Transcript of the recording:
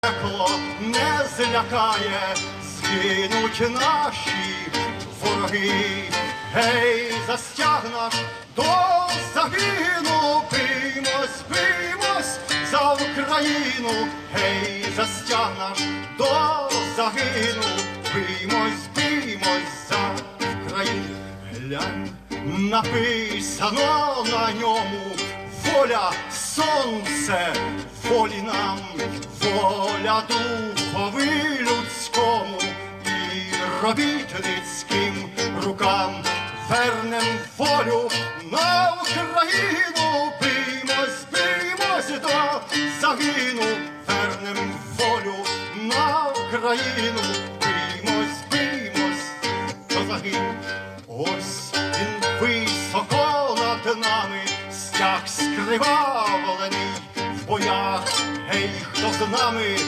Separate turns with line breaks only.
пекло не злякає, згинуть наші вороги. Гей, застягнаш до загину, бимось, бимось за Україну, гей, застягнаш до загину, бимось, бимось за Україну. Глянь, написано на ньому воля, сонце, волі нам, воля духови людському і робітницьким рукам. Вернем волю на Україну, бимось, бимось до загину, вернем волю на Україну, бимось, бимось до загину. Ось він над стяг скривавлений в боях. Гей, хто з нами